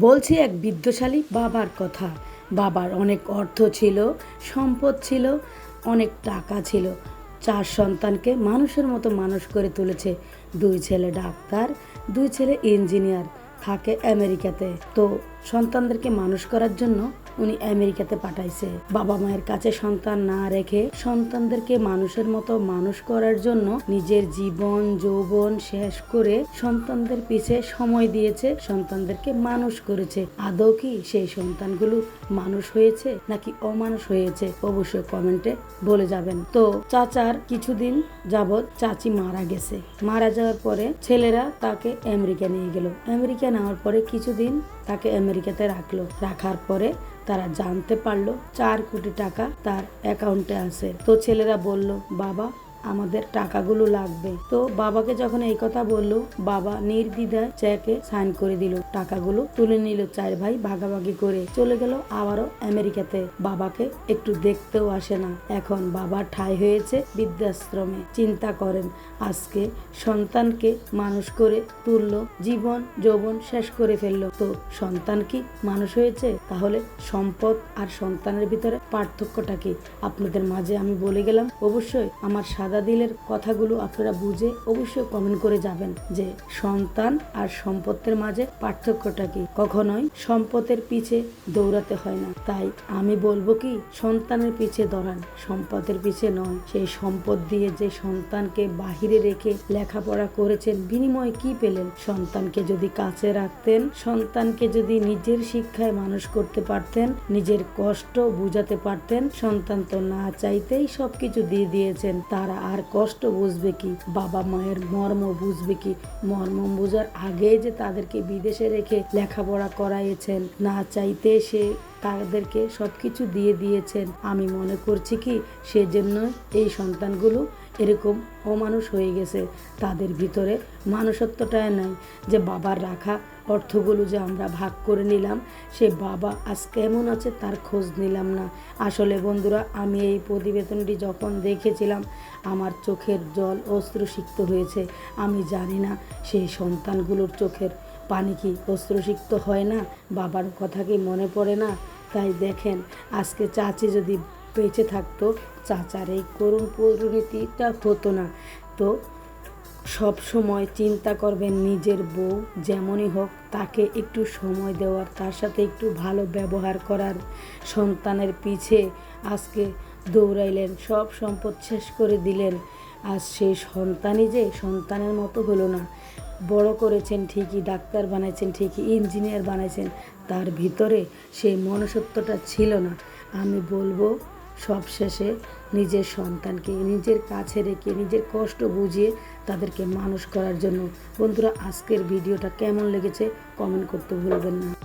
বলছি এক বিদ্যশালী বাবার কথা। বাবার অনেক অর্থ ছিল, সম্পদ ছিল, অনেক টাকা ছিল। চার সন্তানকে মানুষের মতো মানুষ করে তুলেছে। দুই ছেলে ডাক্তার, দুই ছেলে ইঞ্জিনিয়ার, থাকে আমেরিকাতে। তো সন্তানদেরকে মানুষ করার জন্য উনি আমেরিকাতে পাঠাইছে। বাবা মায়ের কাছে সন্তান না রেখে সন্তানদেরকে মানুষের মতো মানুষ করার জন্য নিজের জীবন, যৌবন শেষ করে সন্তানদের পিছে সময় দিয়েছে, সন্তানদেরকে মানুষ করেছে। আদৌ কি সেই সন্তানগুলো মানুষ হয়েছে নাকি অমানুষ হয়েছে, অবশ্যই কমেন্টে বলে যাবেন। তো চাচার কিছুদিন যাবৎ চাচি মারা গেছে। মারা যাওয়ার পরে ছেলেরা তাকে আমেরিকা নিয়ে গেল। আমেরিকা নেওয়ার পরে কিছুদিন তাকে আমেরিকাতে রাখল। রাখার পরে তারা জানতে পারল চার কোটি টাকা তার অ্যাকাউন্টে আছে। তো ছেলেরা বলল, বাবা আমাদের টাকাগুলো লাগবে। তো বাবাকে যখন এই কথা বলল, বাবা নির্দ্বিধায় চেকে সাইন করে দিল। টাকাগুলো তুলে নিল চার ভাই ভাগাভাগি করে। চলে গেল আবারও আমেরিকাতে। বাবাকে একটু দেখতেও আসে না। এখন বাবা ঠাই হয়েছে বৃদ্ধাশ্রমে। চিন্তা করেন, আজকে সন্তানকে মানুষ করে তুললো, জীবন যৌবন শেষ করে ফেলল। তো সন্তান কি মানুষ হয়েছে? তাহলে সম্পদ আর সন্তানের ভিতরে পার্থক্যটা কি? আপনাদের মাঝে আমি বলে গেলাম, অবশ্যই আমার সাদা দিলের কথাগুলো আপনারা বুঝে অবশ্যই কমেন্ট করে যাবেন যে সন্তান আর সম্পদের মাঝে পার্থক্যটা কি? কখনোই সম্পদের পিছে দৌড়াতে হয় না। তাই আমি বলব কি, সন্তানের পিছে দৌড়ান, সম্পদের পিছে নয়। সেই সম্পদ দিয়ে যে সন্তানকে বাহিরে রেখে লেখাপড়া করেছেন, বিনিময়ে কি পেলেন? সন্তানকে যদি কাছে রাখতেন, সন্তানকে যদি নিজের শিক্ষায় মানুষ করতে পারতেন, নিজের কষ্ট বুঝাতে পারতেন, সন্তান তো না চাইতেই সবকিছু দিয়ে দিয়েছেন। তারা আর কষ্ট বুঝবে কি? বাবা মায়ের মর্ম বুঝবে কি? মর্ম বোঝার আগে যে তাদেরকে বিদেশে রেখে লেখাপড়া করাইয়েছেন। না চাইতে সে তাদেরকে সব কিছু দিয়ে দিয়েছেন। আমি মনে করছি কি, সেজন্য এই সন্তানগুলো এরকম অমানুষ হয়ে গেছে। তাদের ভিতরে মানুষত্বটাই নাই। যে বাবার রাখা অর্থগুলো যে আমরা ভাগ করে নিলাম, সে বাবা আজ কেমন আছে তার খোঁজ নিলাম না। আসলে বন্ধুরা, আমি এই প্রতিবেদনটি যখন দেখেছিলাম, আমার চোখের জল অস্ত্রসিক্ত হয়েছে। আমি জানি না সেই সন্তানগুলোর চোখের পানি কি অস্ত্রসিক্ত হয় না? বাবার কথা কি মনে পড়ে না? তাই দেখেন, আজকে চাচি যদি বেঁচে থাকতো, চাচার এই করুণ পরিণতিটা হতো না। তো সব সময় চিন্তা করবেন নিজের বউ যেমনই হোক, তাকে একটু সময় দেওয়ার, তার সাথে একটু ভালো ব্যবহার করার, সন্তানের পিছে আজকে দৌড়াইলেন, সব সম্পদ শেষ করে দিলেন। আজ সেই সন্তানই যে সন্তানের মতো হলো না। বড় করেছেন ঠিকই, ডাক্তার বানাইছেন ঠিকই ইঞ্জিনিয়ার বানাইছেন, তার ভিতরে সেই মনুষ্যত্বটা ছিল না। আমি বলব সব শেষে নিজের সন্তানকে, নিজের কাছে রেখে, নিজের কষ্ট বুঝিয়ে তাদেরকে মানুষ করার জন্য। বন্ধুরা, আজকের ভিডিওটা কেমন লেগেছে কমেন্ট করতে ভুলবেন না।